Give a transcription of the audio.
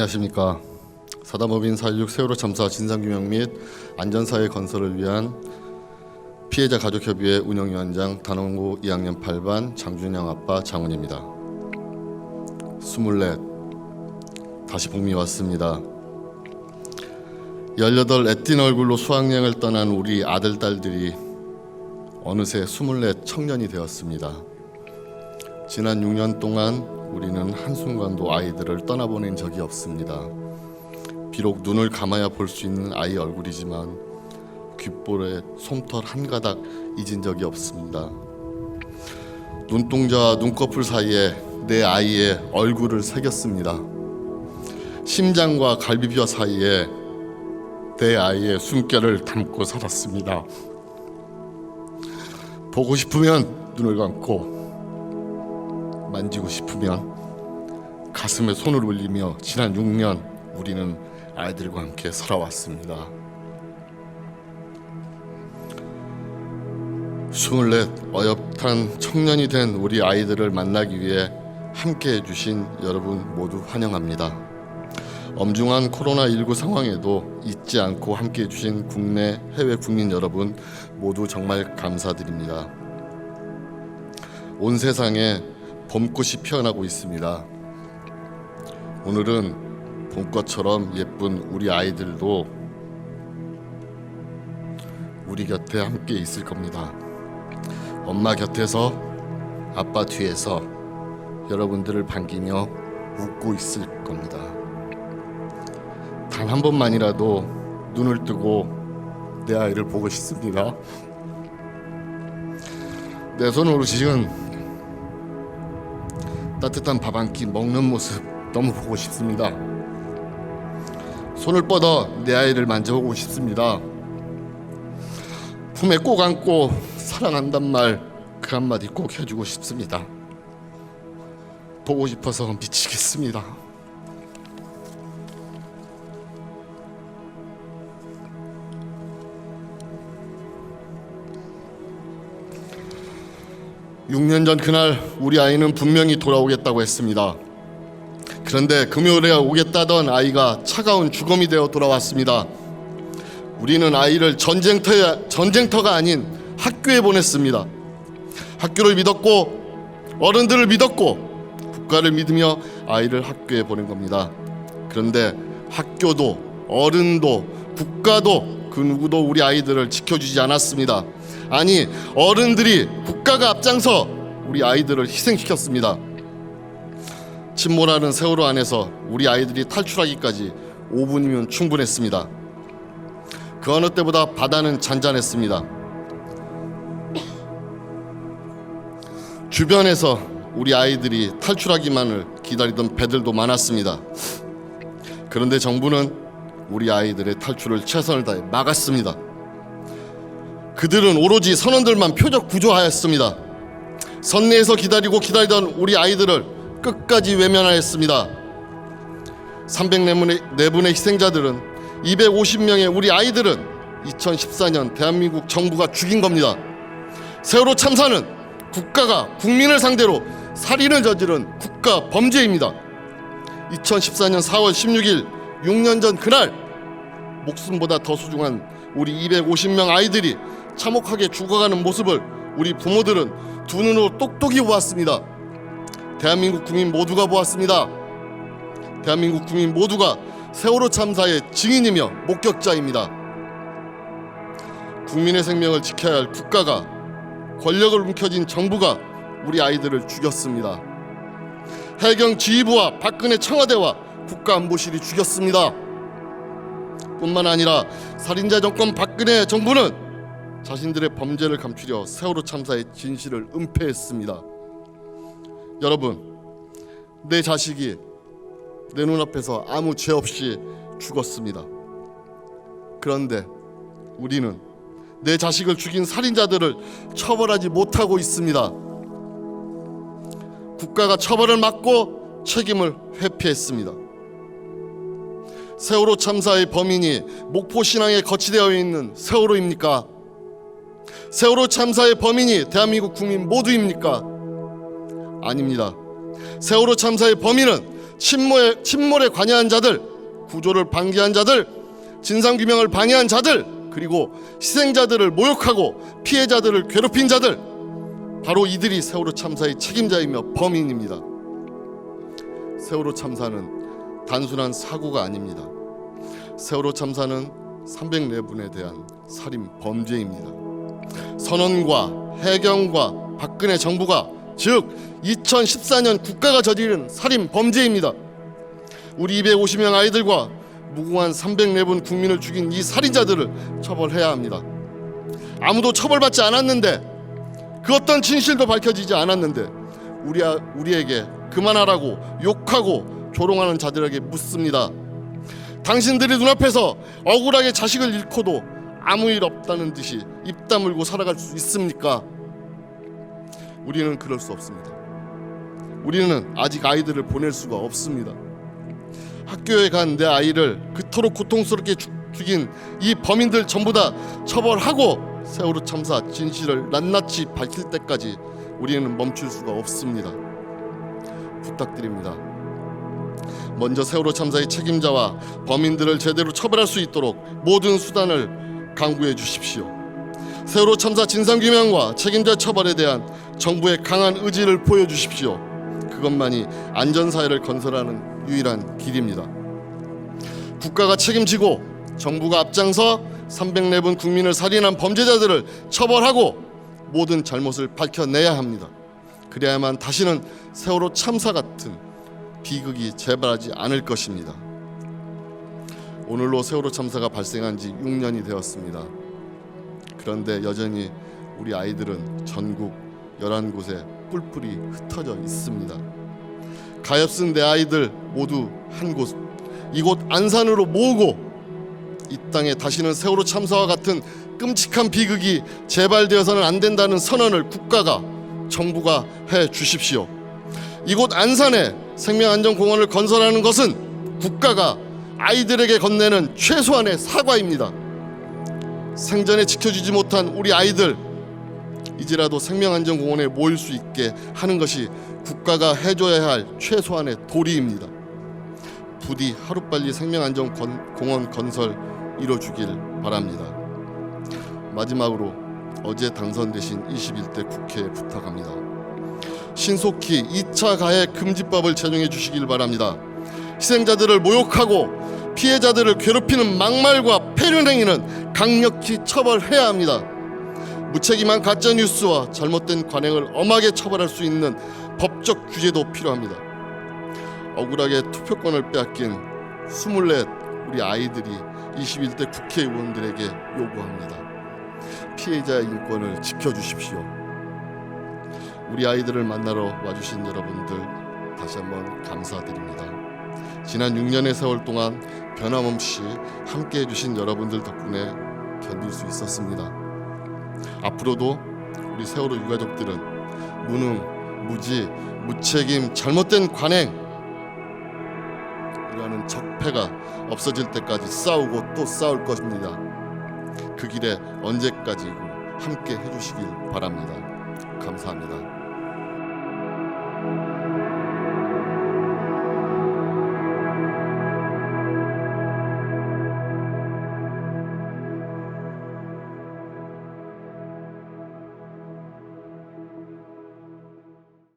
안녕하십니까. 사다법인 4.16 세월호 참사 진상규명 및 안전사회 건설을 위한 피해자 가족협의회 운영위원장 단원고 2학년 8반 장준영 아빠 장훈입니다. 24 다시 봄이 왔습니다. 18 애띤 얼굴로 수학여행을 떠난 우리 아들 딸들이 어느새 24 청년이 되었습니다. 지난 6년 동안 우리는 한순간도 아이들을 떠나보낸 적이 없습니다. 비록 눈을 감아야 볼 수 있는 아이 얼굴이지만 귓볼에 솜털 한 가닥 잊은 적이 없습니다. 눈동자와 눈꺼풀 사이에 내 아이의 얼굴을 새겼습니다. 심장과 갈비뼈 사이에 내 아이의 숨결을 담고 살았습니다. 보고 싶으면 눈을 감고 만지고 싶으면 가슴에 손을 올리며 지난 6년 우리는 아이들과 함께 살아왔습니다. 24 어엿한 청년이 된 우리 아이들을 만나기 위해 함께 해주신 여러분 모두 환영합니다. 엄중한 코로나19 상황에도 잊지 않고 함께 해주신 국내 해외 국민 여러분 모두 정말 감사드립니다. 온 세상에 봄꽃이 피어나고 있습니다. 오늘은 봄꽃처럼 예쁜 우리 아이들도 우리 곁에 함께 있을 겁니다. 엄마 곁에서 아빠 뒤에서 여러분들을 반기며 웃고 있을 겁니다. 단 한 번만이라도 눈을 뜨고 내 아이를 보고 싶습니다. 내 손으로 지은 따뜻한 밥 한 끼 먹는 모습 너무 보고 싶습니다. 손을 뻗어 내 아이를 만져보고 싶습니다. 품에 꼭 안고 사랑한단 말 그 한마디 꼭 해주고 싶습니다. 보고 싶어서 미치겠습니다. 육년전 그날 우리 아이는 분명히 돌아오겠다고 했습니다. 그런데 금요일에 오겠다던 아이가 차가운 죽음이 되어 돌아왔습니다. 우리는 아이를 전쟁터에 전쟁터가 아닌 학교에 보냈습니다. 학교를 믿었고 어른들을 믿었고 국가를 믿으며 아이를 학교에 보낸 겁니다. 그런데 학교도 어른도 국가도 그 누구도 우리 아이들을 지켜주지 않았습니다. 아니 어른들이 국가가 앞장서 우리 아이들을 희생시켰습니다. 침몰하는 세월호 안에서 우리 아이들이 탈출하기까지 5분이면 충분했습니다. 그 어느 때보다 바다는 잔잔했습니다. 주변에서 우리 아이들이 탈출하기만을 기다리던 배들도 많았습니다. 그런데 정부는 우리 아이들의 탈출을 최선을 다해 막았습니다. 그들은 오로지 선원들만 표적 구조하였습니다. 선내에서 기다리고 기다리던 우리 아이들을 끝까지 외면하였습니다. 304분의 네 분의 희생자들은 250명의 우리 아이들은 2014년 대한민국 정부가 죽인 겁니다. 세월호 참사는 국가가 국민을 상대로 살인을 저지른 국가 범죄입니다. 2014년 4월 16일 6년 전 그날 목숨보다 더 소중한 우리 250명 아이들이 참혹하게 죽어가는 모습을 우리 부모들은 두 눈으로 똑똑히 보았습니다. 대한민국 국민 모두가 보았습니다. 대한민국 국민 모두가 세월호 참사의 증인이며 목격자입니다. 국민의 생명을 지켜야 할 국가가 권력을 움켜쥔 정부가 우리 아이들을 죽였습니다. 해경 지휘부와 박근혜 청와대와 국가안보실이 죽였습니다. 뿐만 아니라 살인자 정권 박근혜 정부는 자신들의 범죄를 감추려 세월호 참사의 진실을 은폐했습니다. 여러분, 내 자식이 내 눈앞에서 아무 죄 없이 죽었습니다. 그런데 우리는 내 자식을 죽인 살인자들을 처벌하지 못하고 있습니다. 국가가 처벌을 막고 책임을 회피했습니다. 세월호 참사의 범인이 목포 신앙에 거치되어 있는 세월호입니까? 세월호 참사의 범인이 대한민국 국민 모두입니까? 아닙니다. 세월호 참사의 범인은 침몰에, 침몰에 관여한 자들, 구조를 방기한 자들, 진상 규명을 방해한 자들, 그리고 희생자들을 모욕하고 피해자들을 괴롭힌 자들, 바로 이들이 세월호 참사의 책임자이며 범인입니다. 세월호 참사는 단순한 사고가 아닙니다. 세월호 참사는 304분에 대한 살인 범죄입니다. 선언과 해경과 박근혜 정부가 즉 2014년 국가가 저지른 살인 범죄입니다. 우리 250명 아이들과 무고한 304분 국민을 죽인 이 살인자들을 처벌해야 합니다. 아무도 처벌받지 않았는데 그 어떤 진실도 밝혀지지 않았는데 우리 우리에게 그만하라고 욕하고 조롱하는 자들에게 묻습니다. 당신들이 눈앞에서 억울하게 자식을 잃고도 아무 일 없다는 듯이 입 다물고 살아갈 수 있습니까? 우리는 그럴 수 없습니다. 우리는 아직 아이들을 보낼 수가 없습니다. 학교에 간 내 아이를 그토록 고통스럽게 죽, 죽인 이 범인들 전부 다 처벌하고 세월호 참사 진실을 낱낱이 밝힐 때까지 우리는 멈출 수가 없습니다. 부탁드립니다. 먼저 세월호 참사의 책임자와 범인들을 제대로 처벌할 수 있도록 모든 수단을 강구해 주십시오. 세월호 참사 진상규명과 책임자 처벌에 대한 정부의 강한 의지를 보여주십시오. 그것만이 안전사회를 건설하는 유일한 길입니다. 국가가 책임지고 정부가 앞장서 304분 국민을 살인한 범죄자들을 처벌하고 모든 잘못을 밝혀내야 합니다. 그래야만 다시는 세월호 참사 같은 비극이 재발하지 않을 것입니다. 오늘로 세월호 참사가 발생한 지 6년이 되었습니다. 그런데 여전히 우리 아이들은 전국 11곳에 뿔뿔이 흩어져 있습니다. 가엾은 내 아이들 모두 한 곳, 이곳 안산으로 모으고 이 땅에 다시는 세월호 참사와 같은 끔찍한 비극이 재발되어서는 안 된다는 선언을 국가가 정부가 해 주십시오. 이곳 안산에 생명안전공원을 건설하는 것은 국가가 아이들에게 건네는 최소한의 사과입니다. 생전에 지켜주지 못한 우리 아이들 이제라도 생명안전공원에 모일 수 있게 하는 것이 국가가 해줘야 할 최소한의 도리입니다. 부디 하루빨리 생명안전공원 건설 이뤄주길 바랍니다. 마지막으로 어제 당선되신 21대 국회에 부탁합니다. 신속히 2차 가해 금지법을 제정해 주시길 바랍니다. 희생자들을 모욕하고 피해자들을 괴롭히는 막말과 폐륜 행위는 강력히 처벌해야 합니다. 무책임한 가짜 뉴스와 잘못된 관행을 엄하게 처벌할 수 있는 법적 규제도 필요합니다. 억울하게 투표권을 빼앗긴 24 우리 아이들이 21대 국회의원들에게 요구합니다. 피해자의 인권을 지켜주십시오. 우리 아이들을 만나러 와주신 여러분들 다시 한번 감사드립니다. 지난 6년의 세월 동안 변함없이 함께 해주신 여러분들 덕분에 견딜 수 있었습니다. 앞으로도 우리 세월호 유가족들은 무능, 무지, 무책임, 잘못된 관행 이라는 적폐가 없어질 때까지 싸우고 또 싸울 것입니다. 그 길에 언제까지고 함께 해주시길 바랍니다. 감사합니다.